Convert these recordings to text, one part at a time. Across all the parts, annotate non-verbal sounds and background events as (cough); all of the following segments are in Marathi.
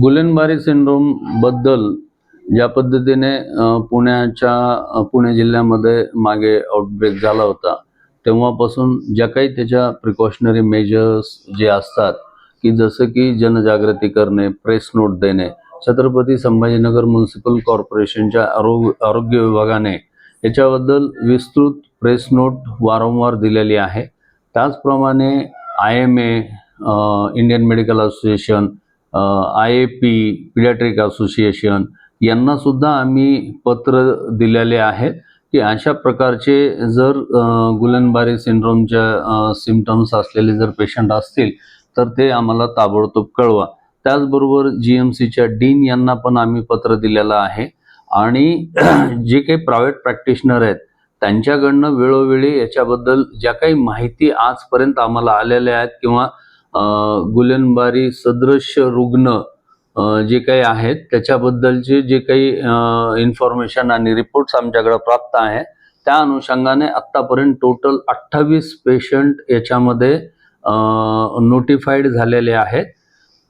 गुलेनबारी सिंड्रोमबद्दल ज्या पद्धतीने पुण्याच्या पुणे जिल्ह्यामध्ये मागे आउटब्रेक झाला होता. तेव्हापासून ज्या काही त्याच्या प्रिकॉशनरी मेजर्स जे असतात की जसं की जनजागृती करणे प्रेस नोट देणे छत्रपती संभाजीनगर म्युन्सिपल कॉर्पोरेशनच्या आरो आरोग्य विभागाने याच्याबद्दल विस्तृत प्रेस नोट वारंवार दिलेली आहे. त्याचप्रमाणे I M A Indian medical association I A P paediatric association यांनासुद्धा आम्ही पत्र दिलेले आहेत की अशा प्रकारचे जर गुलनबारी सिंड्रोमच्या सिमटम्स असलेले जर पेशंट असतील तर ते आम्हाला ताबडतोब कळवा. त्याचबरोबर जी एम सीच्या डीन यांना पण आम्ही पत्र दिलेलं आहे. आणि (clears throat) जे काही प्रायव्हेट प्रॅक्टिशनर आहेत त्यांच्याकडनं वेळोवेळी याच्याबद्दल ज्या काही माहिती आजपर्यंत आम्हाला आलेल्या आहेत किंवा गुलनबारी सदृश्य रुग्ण जे काही आहेत त्याच्याबद्दलचे जे काही इन्फॉर्मेशन आणि रिपोर्ट्स आमच्याकडे प्राप्त आहे त्या अनुषंगाने आत्तापर्यंत टोटल अठ्ठावीस पेशंट याच्यामध्ये नोटिफाईड झालेले आहेत.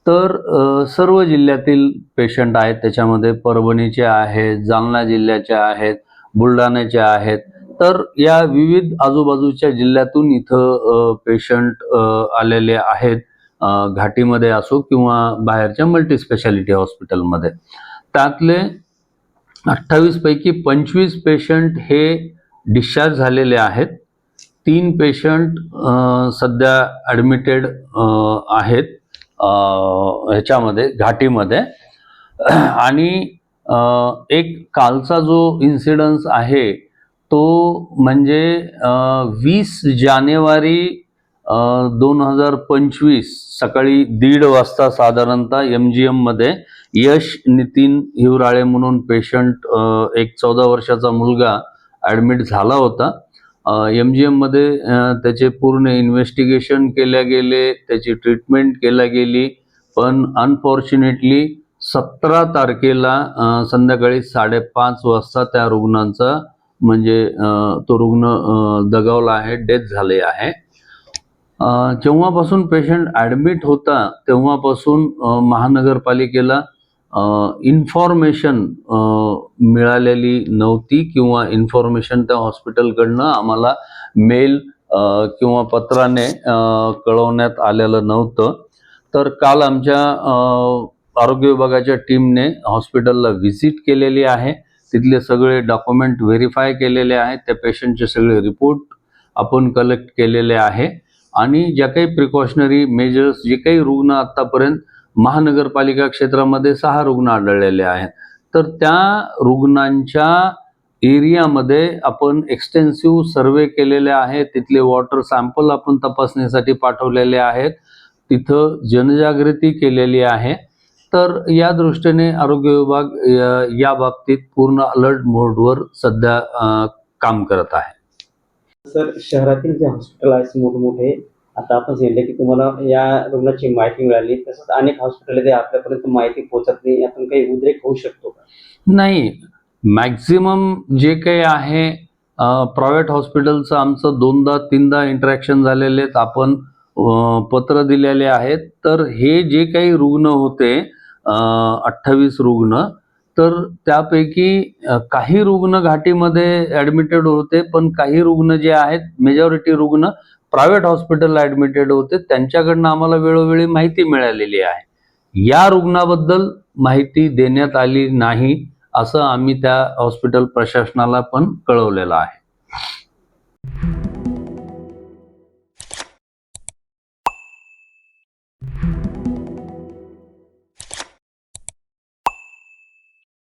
तर सर्व जिल्ह्यातील पेशंट आहेत त्याच्यामध्ये परभणीचे आहेत जालना जिल्ह्याचे आहेत बुलढाण्याचे आहेत तर या विविध आजूबाजूच्या जिल्ह्यातून इथं पेशंट आलेले आहेत. घाटीमध्ये असो किंवा बाहेरच्या मल्टी स्पेशालिटी हॉस्पिटलमध्ये त्यातले अठ्ठावीस पैकी पंचवीस पेशंट हे डिस्चार्ज झालेले आहेत. तीन पेशंट सध्या ॲडमिटेड आहेत ह्याच्यामध्ये घाटीमध्ये. आणि एक कालचा जो इन्सिडन्स आहे तो म्हणजे वीस जानेवारी दोन हजार पंचवीस सकाळी दीड वाजता साधारणतः एम जी एममध्ये यश नितीन हिवराळे म्हणून पेशंट एक चौदा वर्षाचा मुलगा ॲडमिट झाला होता. एम जी एममध्ये त्याचे पूर्ण इन्व्हेस्टिगेशन केल्या गेले त्याची ट्रीटमेंट केल्या गेली पण अनफॉर्च्युनेटली सतरा तारखेला संध्याकाळी साडेपाच वाजता त्या रुग्णांचा म्हणजे तो रुग्ण दगावला आहे डेथ झाले आहे. जेव्हापासून पेशंट ॲडमिट होता तेव्हापासून महानगरपालिकेला इन्फॉर्मेशन मिळालेली नव्हती किंवा इन्फॉर्मेशन त्या हॉस्पिटलकडनं आम्हाला मेल किंवा पत्राने कळवण्यात आलेलं नव्हतं. तर काल आमच्या आरोग्य विभागाच्या टीमने हॉस्पिटलला व्हिजिट केलेली आहे. तिथले सगळे डॉक्युमेंट व्हेरीफाय केलेले आहेत. त्या पेशंटचे सगळे रिपोर्ट आपण कलेक्ट केलेले आहे. आणि ज्या काही प्रिकॉशनरी मेजर्स जे काही रुग्ण आत्तापर्यंत महानगरपालिका क्षेत्रामध्ये सहा रुग्ण आढळलेले आहेत. तर त्या रुग्णांच्या एरियामध्ये आपण एक्सटेन्सिव्ह सर्वे केलेले आहे. तिथले वॉटर सॅम्पल आपण तपासणीसाठी पाठवलेले आहेत. तिथं जनजागृती केलेली आहे. तर या दृष्टीने आरोग्य विभाग या- बाबतीत पूर्ण अलर्ट मोडवर सध्या काम करत आहे. सर शहरातील जे हॉस्पिटल आहेत मोठमोठे आता आपण सांगितलं की तुम्हाला या रुग्णाची माहिती मिळाली तसंच अनेक हॉस्पिटल ते आपल्यापर्यंत माहिती पोहोचत नाही यातून काही उद्रेक होऊ शकतो का? नाही. मॅक्झिमम जे काही आहे प्रायव्हेट हॉस्पिटलचं आमचं दोनदा तीनदा इंटरॅक्शन झालेले आहेत. आपण पत्र दिलेले आहेत. तर हे जे काही रुग्ण होते अठ्ठावीस रुग्ण तर त्यापैकी काही रुग्ण घाटीमध्ये ॲडमिटेड होते पण काही रुग्ण जे आहेत मेजॉरिटी रुग्ण प्रायव्हेट हॉस्पिटलला ॲडमिटेड होते. त्यांच्याकडनं आम्हाला वेळोवेळी माहिती मिळालेली आहे. या रुग्णाबद्दल माहिती देण्यात आली नाही असं आम्ही त्या हॉस्पिटल प्रशासनाला पण कळवलेलं आहे.